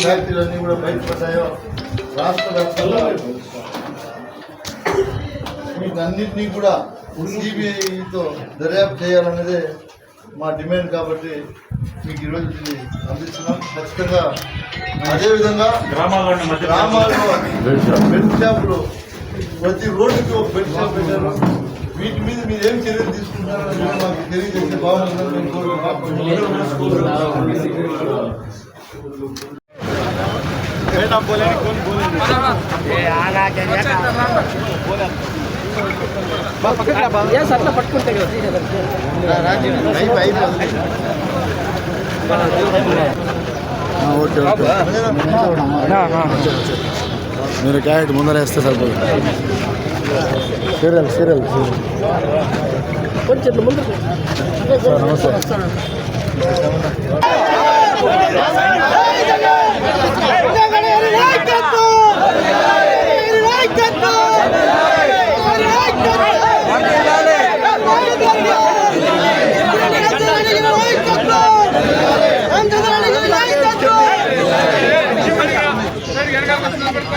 ఫ్యాక్టరీలన్నీ కూడా బయటపడ్డాయో రాష్ట్ర వ్యాప్తంగా వీటన్నింటినీ కూడా సిబిఐతో దర్యాప్తు చేయాలన్నదే మా డిమాండ్ కాబట్టి మీకు ఈరోజు ఇది అందిస్తున్నాం. ఖచ్చితంగా అదేవిధంగా గ్రామాల్లోని మధ్య గ్రామాల్లో బెడ్ షాపులు ప్రతి రోడ్డుకి ఒక బెడ్ షాప్ పెట్టారు. వీటి మీద మీరు ఏం చర్యలు తీసుకుంటారో మాకు తెలియజేస్తే బాగుంటుందని నేను కోరుకుంటున్నాను ఓకే ఓకే మీరు క్యారెట్ ముందర వేస్తే సరిపోతుంది సీరియల్ సీరియల్ కొంచెం ముందు నమస్తే.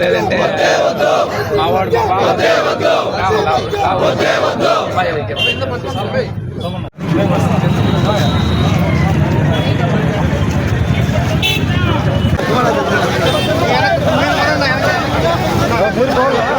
లేదంటే మావాడు Good morning.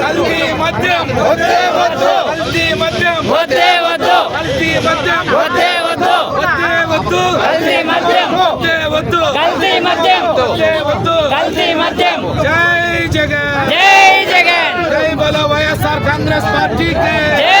కల్తీ మద్యం వద్దే వద్దు కల్తీ మద్యం వద్దే వద్దు కల్తీ మద్యం వద్దే వద్దు వద్దే వద్దు కల్తీ మద్యం వద్దే వద్దు కల్తీ మద్యం వద్దే వద్దు కల్తీ మద్యం జై జగన్ జై జగన్ జై బలో వైఎస్ఆర్ కాంగ్రెస్ పార్టీకి జై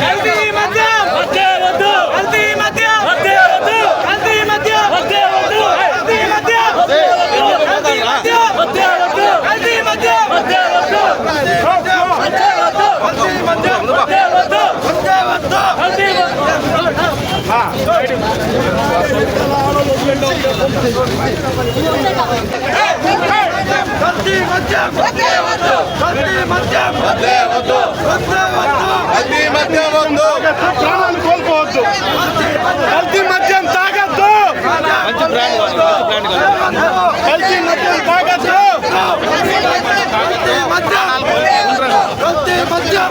కల్తీ మద్యం వద్దే వద్దు కల్తీ మద్యం వద్దే వద్దు కల్తీ మద్యం వద్దే వద్దు కల్తీ మద్యం కల్తీ మద్యం వద్దే వద్దు కల్తీ మద్యం వద్దే వద్దు కల్తీ మద్యం వద్దే వద్దు వద్దే వద్దు కల్తీ వద్దు కల్తీ మద్యం వద్దే వద్దు కల్తీ మద్యం వద్దే వద్దు వద్దే వద్దు కల్తీ మధ్య వద్దు ప్రాణాలు కోల్పోవద్దు. కల్తీ మద్యం తాగద్దు. కల్తీ మద్యం తాగద్దు. కల్తీ మద్యం.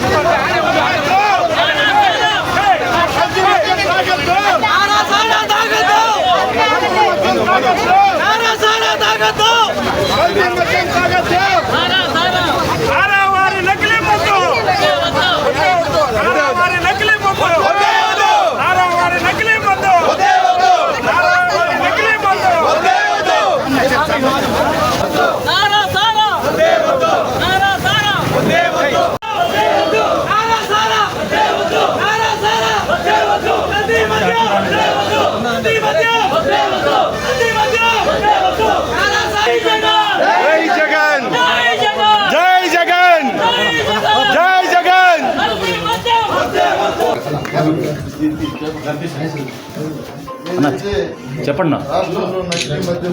Let's go! చెప్పండి నా రాష్ట్రంలో నకిలీ మద్యం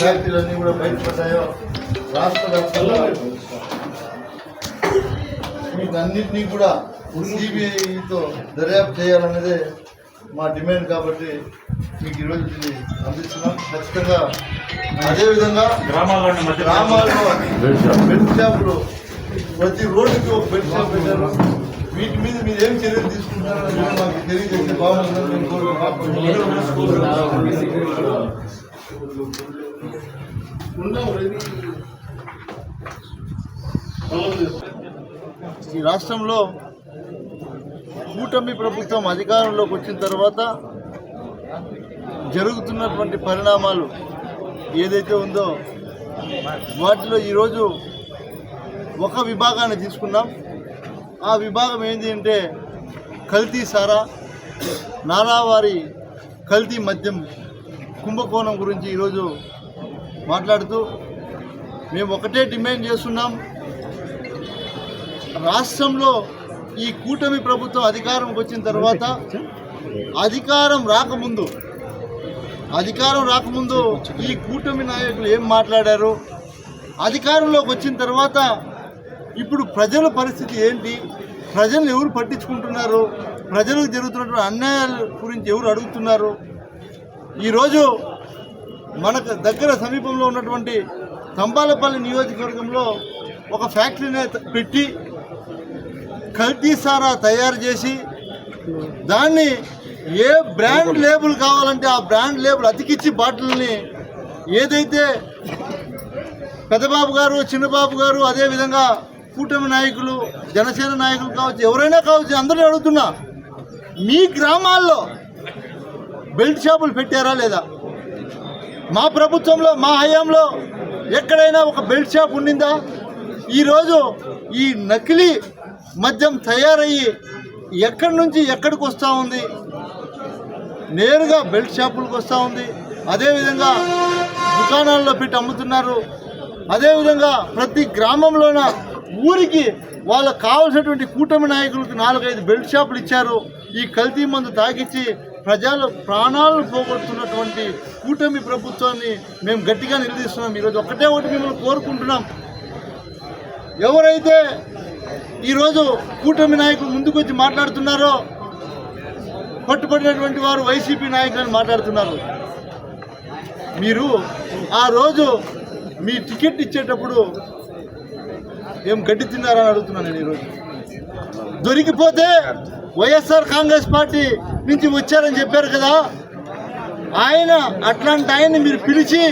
ఫ్యాక్టరీలన్నీ కూడా బయటపడ్డాయో రాష్ట్ర వ్యాప్తంగా వీటన్నిటినీ కూడా సిబిఐతో దర్యాప్తు చేయాలన్నదే మా డిమాండ్ కాబట్టి మీకు ఈరోజు ఇది అందిస్తున్నాం. ఖచ్చితంగా అదేవిధంగా గ్రామాల్లోని మధ్య గ్రామాల్లో బెడ్ షాపులు ప్రతి రోడ్డుకి ఒక బెడ్ షాప్ పెట్టారు. వీటి మీద మీరు ఏం చర్యలు తీసుకుంటారో మాకు తెలియజేస్తే బాగుంటుందని మేము కోరుకుంటున్నాం ఈ రాష్ట్రంలో కూటమి ప్రభుత్వం అధికారంలోకి వచ్చిన తర్వాత జరుగుతున్నటువంటి పరిణామాలు ఏదైతే ఉందో వాటిలో ఈరోజు ఒక విభాగాన్ని తీసుకున్నాం. ఆ విభాగం ఏంటి అంటే కల్తీ సారా నానావారి కల్తీ మద్యం కుంభకోణం గురించి ఈరోజు మాట్లాడుతూ మేము ఒకటే డిమాండ్ చేస్తున్నాం. రాష్ట్రంలో ఈ కూటమి ప్రభుత్వం అధికారంకి వచ్చిన తర్వాత అధికారం రాకముందు అధికారం రాకముందు ఈ కూటమి నాయకులు ఏం మాట్లాడారు? అధికారంలోకి వచ్చిన తర్వాత ఇప్పుడు ప్రజల పరిస్థితి ఏంటి? ప్రజలు ఎవరు పట్టించుకుంటున్నారు? ప్రజలకు జరుగుతున్నటువంటి అన్యాయాల గురించి ఎవరు అడుగుతున్నారు? ఈరోజు మనకు దగ్గర సమీపంలో ఉన్నటువంటి తంబాలపల్లి నియోజకవర్గంలో ఒక ఫ్యాక్టరీని పెట్టి కల్తీ సారా తయారు చేసి దాన్ని ఏ బ్రాండ్ లేబుల్ కావాలంటే ఆ బ్రాండ్ లేబుల్ అతికిచ్చి బాటిల్ని ఏదైతే పెద్దబాబు గారు చిన్నబాబు గారు అదేవిధంగా కూటమి నాయకులు జనసేన నాయకులు కావచ్చు ఎవరైనా కావచ్చు అందరూ అడుగుతున్నా మీ గ్రామాల్లో బెల్ట్ షాపులు పెట్టారా లేదా? మా ప్రభుత్వంలో మా హయాంలో ఎక్కడైనా ఒక బెల్ట్ షాప్ ఉండిందా? ఈరోజు ఈ నకిలీ మద్యం తయారయ్యి ఎక్కడి నుంచి ఎక్కడికి వస్తూ ఉంది? నేరుగా బెల్ట్ షాపులకు వస్తూ ఉంది. అదేవిధంగా దుకాణాల్లో పెట్టి అమ్ముతున్నారు. అదేవిధంగా ప్రతి గ్రామంలోన ఊరికి వాళ్ళకు కావాల్సినటువంటి కూటమి నాయకులకు నాలుగైదు బెల్ట్ షాపులు ఇచ్చారు. ఈ కల్తీ మందు తాగిచ్చి ప్రజలు ప్రాణాలను పోగొడుతున్నటువంటి కూటమి ప్రభుత్వాన్ని మేము గట్టిగా నిలదీస్తున్నాం. ఈరోజు ఒకటే ఒకటి మిమ్మల్ని కోరుకుంటున్నాం. ఎవరైతే ఈరోజు కూటమి నాయకులు ముందుకు వచ్చి మాట్లాడుతున్నారో పట్టుబడినటువంటి వారు వైసీపీ నాయకులని మాట్లాడుతున్నారు. మీరు ఆ రోజు మీ టికెట్ ఇచ్చేటప్పుడు ఏం గడ్డి తిన్నారని అడుగుతున్నాను నేను ఈరోజు. దొరికిపోతే వైఎస్ఆర్ కాంగ్రెస్ పార్టీ నుంచి వచ్చారని చెప్పారు కదా. ఆయన అట్లాంటి ఆయన్ని మీరు పిలిచి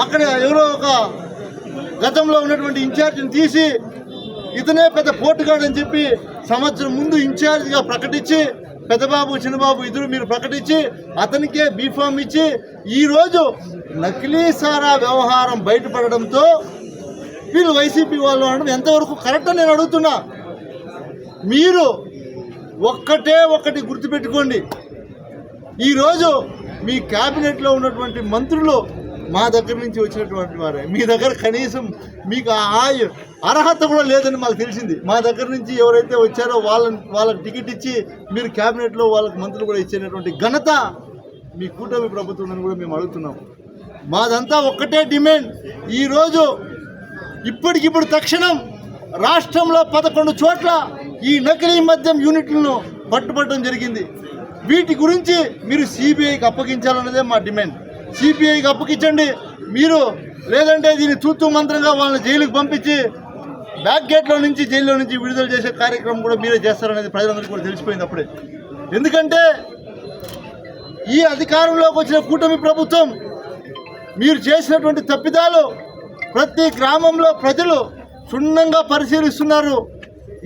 అక్కడ ఎవరో ఒక గతంలో ఉన్నటువంటి ఇన్ఛార్జిని తీసి ఇతనే పెద్ద పోటుగాడు అని చెప్పి సంవత్సరం ముందు ఇన్ఛార్జిగా ప్రకటించి పెద్దబాబు చిన్నబాబు ఇద్దరు మీరు ప్రకటించి అతనికే బీఫామ్ ఇచ్చి ఈరోజు నకిలీ సారా వ్యవహారం బయటపడడంతో వీళ్ళు వైసీపీ వాళ్ళు అనడం ఎంతవరకు కరెక్ట్ నేను అడుగుతున్నా. మీరు ఒక్కటే ఒక్కటి గుర్తుపెట్టుకోండి. ఈరోజు మీ క్యాబినెట్లో ఉన్నటువంటి మంత్రులు మా దగ్గర నుంచి వచ్చినటువంటి వారే. మీ దగ్గర కనీసం మీకు ఆ ఆయ- అర్హత కూడా లేదని మాకు తెలిసింది. మా దగ్గర నుంచి ఎవరైతే వచ్చారో వాళ్ళని వాళ్ళకి టికెట్ ఇచ్చి మీరు క్యాబినెట్లో వాళ్ళకి మంత్రులు కూడా ఇచ్చేటటువంటి ఘనత మీ కూటమి ప్రభుత్వం అని కూడా మేము అడుగుతున్నాం. మాదంతా ఒక్కటే డిమాండ్ ఈరోజు ఇప్పటికిప్పుడు తక్షణం రాష్ట్రంలో పదకొండు చోట్ల ఈ నకిలీ మద్యం యూనిట్లను పట్టుబట్టడం జరిగింది. వీటి గురించి మీరు సిబిఐకి అప్పగించాలన్నదే మా డిమాండ్. సిబిఐకి అప్పగించండి. మీరు లేదంటే దీన్ని తూతూ మంత్రంగా వాళ్ళని జైలుకి పంపించి బ్యాక్ గేట్లో నుంచి జైల్లో నుంచి విడుదల చేసే కార్యక్రమం కూడా మీరే చేస్తారనేది ప్రజలందరికీ కూడా తెలిసిపోయింది అప్పుడే. ఎందుకంటే ఈ అధికారంలోకి వచ్చిన కూటమి ప్రభుత్వం మీరు చేసినటువంటి తప్పిదాలు ప్రతి గ్రామంలో ప్రజలు క్షుణ్ణంగా పరిశీలిస్తున్నారు.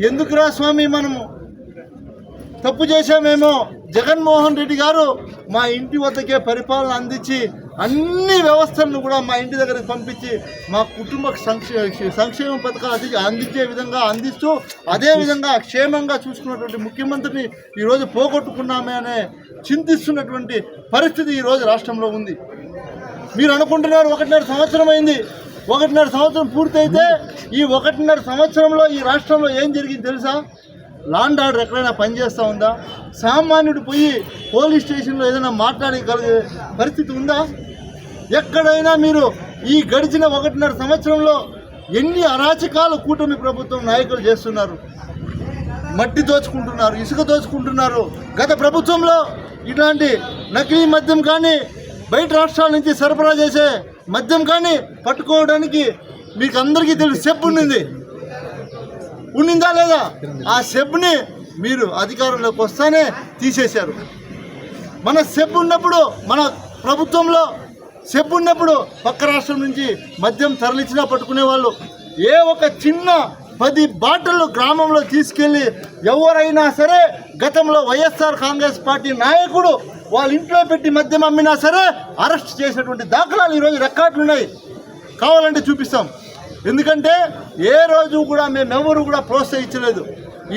ఎందుకురా స్వామి మనము తప్పు చేశామేమో? జగన్మోహన్ రెడ్డి గారు మా ఇంటి వద్దకే పరిపాలన అందించి అన్ని వ్యవస్థలను కూడా మా ఇంటి దగ్గరికి పంపించి మా కుటుంబ సంక్షే సంక్షేమ పథకాలు అంది అందించే విధంగా అందిస్తూ అదే విధంగా క్షేమంగా చూసుకున్నటువంటి ముఖ్యమంత్రిని ఈరోజు పోగొట్టుకున్నామే అనే చింతిస్తున్నటువంటి పరిస్థితి ఈరోజు రాష్ట్రంలో ఉంది. మీరు అనుకుంటున్నారు ఒకటిన్నర సంవత్సరం అయింది. ఒకటిన్నర సంవత్సరం పూర్తయితే ఈ ఒకటిన్నర సంవత్సరంలో ఈ రాష్ట్రంలో ఏం జరిగింది తెలుసా? లాండ్ ఆర్డర్ ఎక్కడైనా పనిచేస్తూ ఉందా? సామాన్యుడు పోయి పోలీస్ స్టేషన్లో ఏదైనా మాట్లాడగలిగే పరిస్థితి ఉందా? ఎక్కడైనా మీరు ఈ గడిచిన ఒకటిన్నర సంవత్సరంలో ఎన్ని అరాచకాలు కూటమి ప్రభుత్వం నాయకులు చేస్తున్నారు? మట్టి దోచుకుంటున్నారు ఇసుక దోచుకుంటున్నారు. గత ప్రభుత్వంలో ఇట్లాంటి నకిలీ మద్యం కానీ బయట రాష్ట్రాల నుంచి సరఫరా చేసే మద్యం కానీ పట్టుకోవడానికి మీకు అందరికీ తెలుసు సెప్ ఉండింది ఉండిందా లేదా? ఆ సెప్ని మీరు అధికారంలోకి వస్తానే తీసేశారు. మన సెప్ ఉన్నప్పుడు మన ప్రభుత్వంలో సెప్ ఉన్నప్పుడు పక్క రాష్ట్రం నుంచి మద్యం తరలించినా పట్టుకునే వాళ్ళు ఏ ఒక చిన్న పది బాటలు గ్రామంలో తీసుకెళ్ళి ఎవరైనా సరే గతంలో వైఎస్ఆర్ కాంగ్రెస్ పార్టీ నాయకుడు వాళ్ళ ఇంట్లో పెట్టి మద్యం అమ్మినా సరే అరెస్ట్ చేసినటువంటి దాఖలాలు ఈరోజు రికార్డులు ఉన్నాయి. కావాలంటే చూపిస్తాం. ఎందుకంటే ఏ రోజు కూడా మేమెవరు కూడా ప్రోత్సహించలేదు.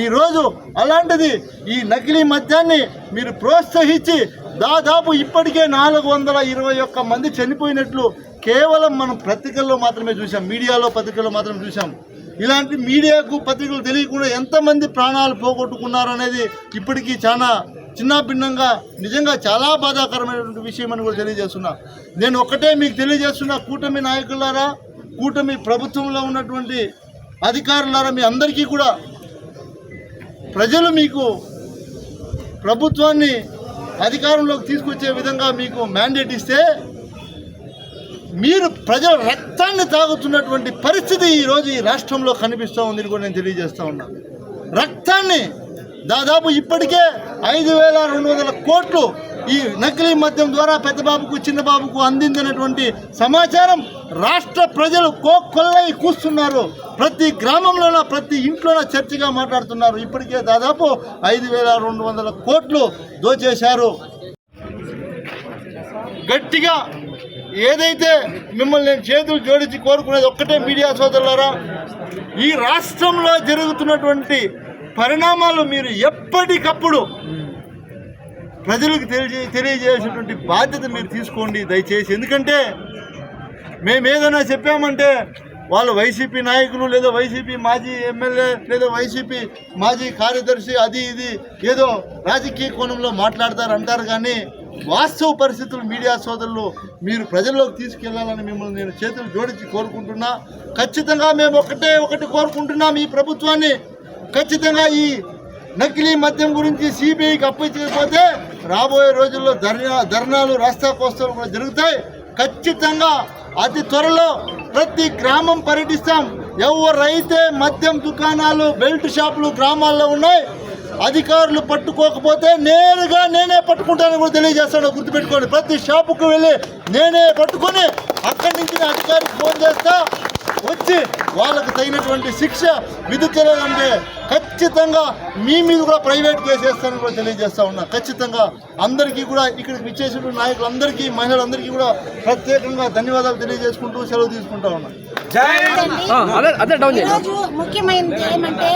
ఈరోజు అలాంటిది ఈ నకిలీ మద్యాన్ని మీరు ప్రోత్సహించి దాదాపు ఇప్పటికే నాలుగు వందల ఇరవై ఒక్క మంది చనిపోయినట్లు కేవలం మనం పత్రికల్లో మాత్రమే చూసాం మీడియాలో పత్రికల్లో మాత్రమే చూసాం ఇలాంటి మీడియాకు పత్రికలు తెలియకుండా ఎంతమంది ప్రాణాలు పోగొట్టుకున్నారు అనేది ఇప్పటికీ చాలా చిన్నభిన్నంగా నిజంగా చాలా బాధాకరమైనటువంటి విషయం అని కూడా తెలియజేస్తున్నా. నేను ఒక్కటే మీకు తెలియజేస్తున్నా కూటమి నాయకులారా కూటమి ప్రభుత్వంలో ఉన్నటువంటి అధికారులారా మీ అందరికీ కూడా ప్రజలు మీకు ప్రభుత్వాన్ని అధికారంలోకి తీసుకొచ్చే విధంగా మీకు మ్యాండేట్ ఇస్తే మీరు ప్రజల రక్తాన్ని తాగుతున్నటువంటి పరిస్థితి ఈరోజు ఈ రాష్ట్రంలో కనిపిస్తూ ఉంది కూడా నేను తెలియజేస్తూ ఉన్నా. రక్తాన్ని దాదాపు ఇప్పటికే ఐదు వేల రెండు వందల కోట్లు ఈ నకిలీ మద్యం ద్వారా పెద్దబాబుకు చిన్నబాబుకు అందించినటువంటి సమాచారం రాష్ట్ర ప్రజలు కోకొల్లై కూస్తున్నారు. ప్రతి గ్రామంలోన ప్రతి ఇంట్లోన చర్చగా మాట్లాడుతున్నారు. ఇప్పటికే దాదాపు ఐదు వేల రెండు వందల కోట్లు దోచేశారు. గట్టిగా ఏదైతే మిమ్మల్ని నేను చేతులు జోడించి కోరుకునేది ఒక్కటే మీడియా సోదరులారా ఈ రాష్ట్రంలో జరుగుతున్నటువంటి పరిణామాలు మీరు ఎప్పటికప్పుడు ప్రజలకు తెలియ తెలియజేసినటువంటి బాధ్యత మీరు తీసుకోండి దయచేసి. ఎందుకంటే మేము ఏదైనా చెప్పామంటే వాళ్ళు వైసీపీ నాయకులు లేదా వైసీపీ మాజీ ఎమ్మెల్యే లేదా వైసీపీ మాజీ కార్యదర్శి అది ఇది ఏదో రాజకీయ కోణంలో మాట్లాడతారు అంటారు కానీ వాస్తవ పరిస్థితులు మీడియా సోదరులు మీరు ప్రజల్లోకి తీసుకెళ్ళాలని మిమ్మల్ని నేను చేతులు జోడించి కోరుకుంటున్నా. ఖచ్చితంగా మేము ఒకటే ఒకటి కోరుకుంటున్నాం ఈ ప్రభుత్వాన్ని. ఖచ్చితంగా ఈ నకిలీ మద్యం గురించి సిబిఐకి అప్పగించకపోతే రాబోయే రోజుల్లో ధర్నా ధర్నాలు రాస్తా కోస్తాలు కూడా జరుగుతాయి. ఖచ్చితంగా అతి త్వరలో ప్రతి గ్రామం పర్యటిస్తాం. ఎవరైతే మద్యం దుకాణాలు బెల్ట్ షాపులు గ్రామాల్లో ఉన్నాయి అధికారులు పట్టుకోకపోతే నేరుగా నేనే పట్టుకుంటానని కూడా తెలియజేస్తాను. గుర్తుపెట్టుకోండి ప్రతి షాపుకు వెళ్ళి నేనే పట్టుకొని అక్కడి నుంచి అధికారికి ఫోన్ చేస్తా వచ్చి వాళ్ళకు తగినటువంటి శిక్ష విధించలేదంటే ఖచ్చితంగా మీ మీద కూడా ప్రైవేట్ కేసు వేస్తానని కూడా తెలియజేస్తా ఉన్నా. ఖచ్చితంగా అందరికీ కూడా ఇక్కడికి విచ్చేసిన నాయకులందరికీ మహిళలందరికీ కూడా ప్రత్యేకంగా ధన్యవాదాలు తెలియజేసుకుంటూ సెలవు తీసుకుంటా ఉన్నా. ముఖ్యమైనది ఏమంటే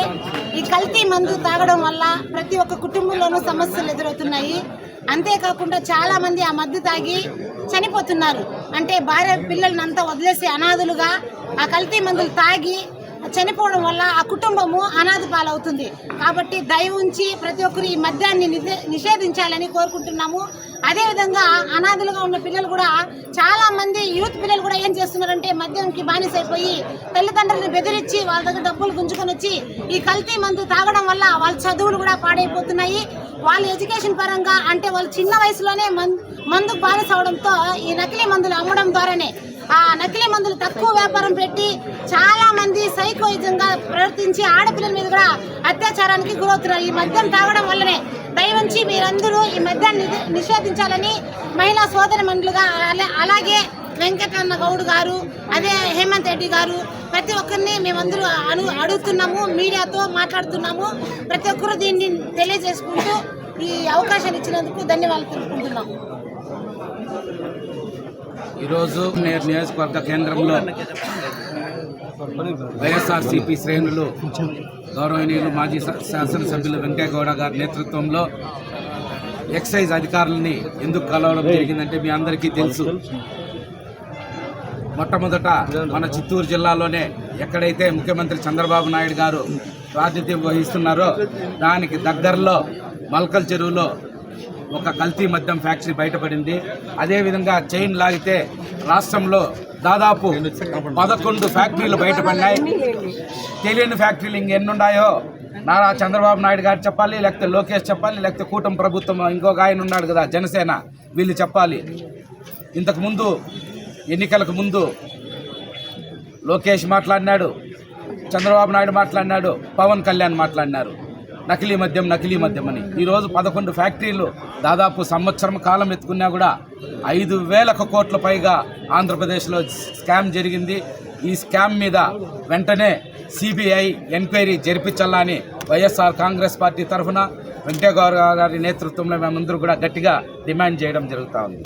ఈ కల్తీ మందు తాగడం వల్ల ప్రతి ఒక్క కుటుంబంలోనూ సమస్యలు ఎదురవుతున్నాయి. అంతేకాకుండా చాలా మంది ఆ మద్దు తాగి చనిపోతున్నారు. అంటే భార్య పిల్లల్ని అంతా వదిలేసి అనాథులుగా ఆ కల్తీ మందులు తాగి చనిపోవడం వల్ల ఆ కుటుంబము అనాథ పాలవుతుంది. కాబట్టి దయ ఉంచి ప్రతి ఒక్కరు ఈ మద్యాన్ని నిషేధించాలని కోరుకుంటున్నాము. అదేవిధంగా అనాథలుగా ఉన్న పిల్లలు కూడా చాలా మంది యూత్ పిల్లలు కూడా ఏం చేస్తున్నారంటే మద్యంకి బానిసైపోయి తల్లిదండ్రులను బెదిరించి వాళ్ళ దగ్గర డబ్బులు గుంజుకొని వచ్చి ఈ కల్తీ మందు తాగడం వల్ల వాళ్ళ చదువులు కూడా పాడైపోతున్నాయి. వాళ్ళ ఎడ్యుకేషన్ పరంగా అంటే వాళ్ళు చిన్న వయసులోనే మం- మందుకు బానిస అవడంతో ఈ నకిలీ మందులు అమ్మడం ద్వారానే ఆ నకిలీ మందులు తక్కువ వ్యాపారం పెట్టి చాలా మంది సైకోయిజంగా ప్రవర్తించి ఆడపిల్లల మీద కూడా అత్యాచారానికి గురవుతున్నారు. ఈ మద్యం తాగడం వల్లనే దయవంచి మీరందరూ ఈ మద్యాన్ని నిషేధించాలని మహిళా సోదరి మండలుగా అలాగే వెంకటన్న గౌడ్ గారు అదే హేమంత్ రెడ్డి గారు ప్రతి ఒక్కరిని మేమందరూ అను అడుగుతున్నాము మీడియాతో మాట్లాడుతున్నాము. ప్రతి ఒక్కరు దీన్ని తెలియజేసుకుంటూ ఈ అవకాశాన్ని ఇచ్చినందుకు ధన్యవాదాలు తెలుపుకుంటున్నాము. ఈరోజు నేరు నియోజకవర్గ కేంద్రంలో వైఎస్ఆర్సీపీ శ్రేణులు గౌరవనీయులు మాజీ శాసనసభ్యులు వెంకయ్యగౌడ గారి నేతృత్వంలో ఎక్సైజ్ అధికారులని ఎందుకు కలవడం జరిగిందంటే మీ అందరికీ తెలుసు. మొట్టమొదట మన చిత్తూరు జిల్లాలోనే ఎక్కడైతే ముఖ్యమంత్రి చంద్రబాబు నాయుడు గారు ప్రాతిథ్యం వహిస్తున్నారో దానికి దగ్గరలో మల్కల్ చెరువులో ఒక కల్తీ మద్యం ఫ్యాక్టరీ బయటపడింది. అదేవిధంగా చైన్ లాగితే రాష్ట్రంలో దాదాపు పదకొండు ఫ్యాక్టరీలు బయటపడినాయి. తెలియని ఫ్యాక్టరీలు ఇంకెన్నున్నాయో నారా చంద్రబాబు నాయుడు గారు చెప్పాలి లేకపోతే లోకేష్ చెప్పాలి లేకపోతే కూటమి ప్రభుత్వం ఇంకొక ఆయన ఉన్నాడు కదా జనసేన. వీళ్ళు చెప్పాలి. ఇంతకుముందు ఎన్నికలకు ముందు లోకేష్ మాట్లాడినాడు చంద్రబాబు నాయుడు మాట్లాడినాడు పవన్ కళ్యాణ్ మాట్లాడినారు. నకిలీ మద్యం నకిలీ మద్యం అని. ఈరోజు పదకొండు ఫ్యాక్టరీలు దాదాపు సంవత్సరం కాలం ఎత్తుకున్నా కూడా ఐదు వేలకు కోట్ల పైగా ఆంధ్రప్రదేశ్లో స్కామ్ జరిగింది. ఈ స్కామ్ మీద వెంటనే సిబిఐ ఎంక్వైరీ జరిపించాలని వైఎస్ఆర్ కాంగ్రెస్ పార్టీ తరఫున వెంకయ్య గౌరవ గారి నేతృత్వంలో మేమందరూ కూడా గట్టిగా డిమాండ్ చేయడం జరుగుతూ ఉంది.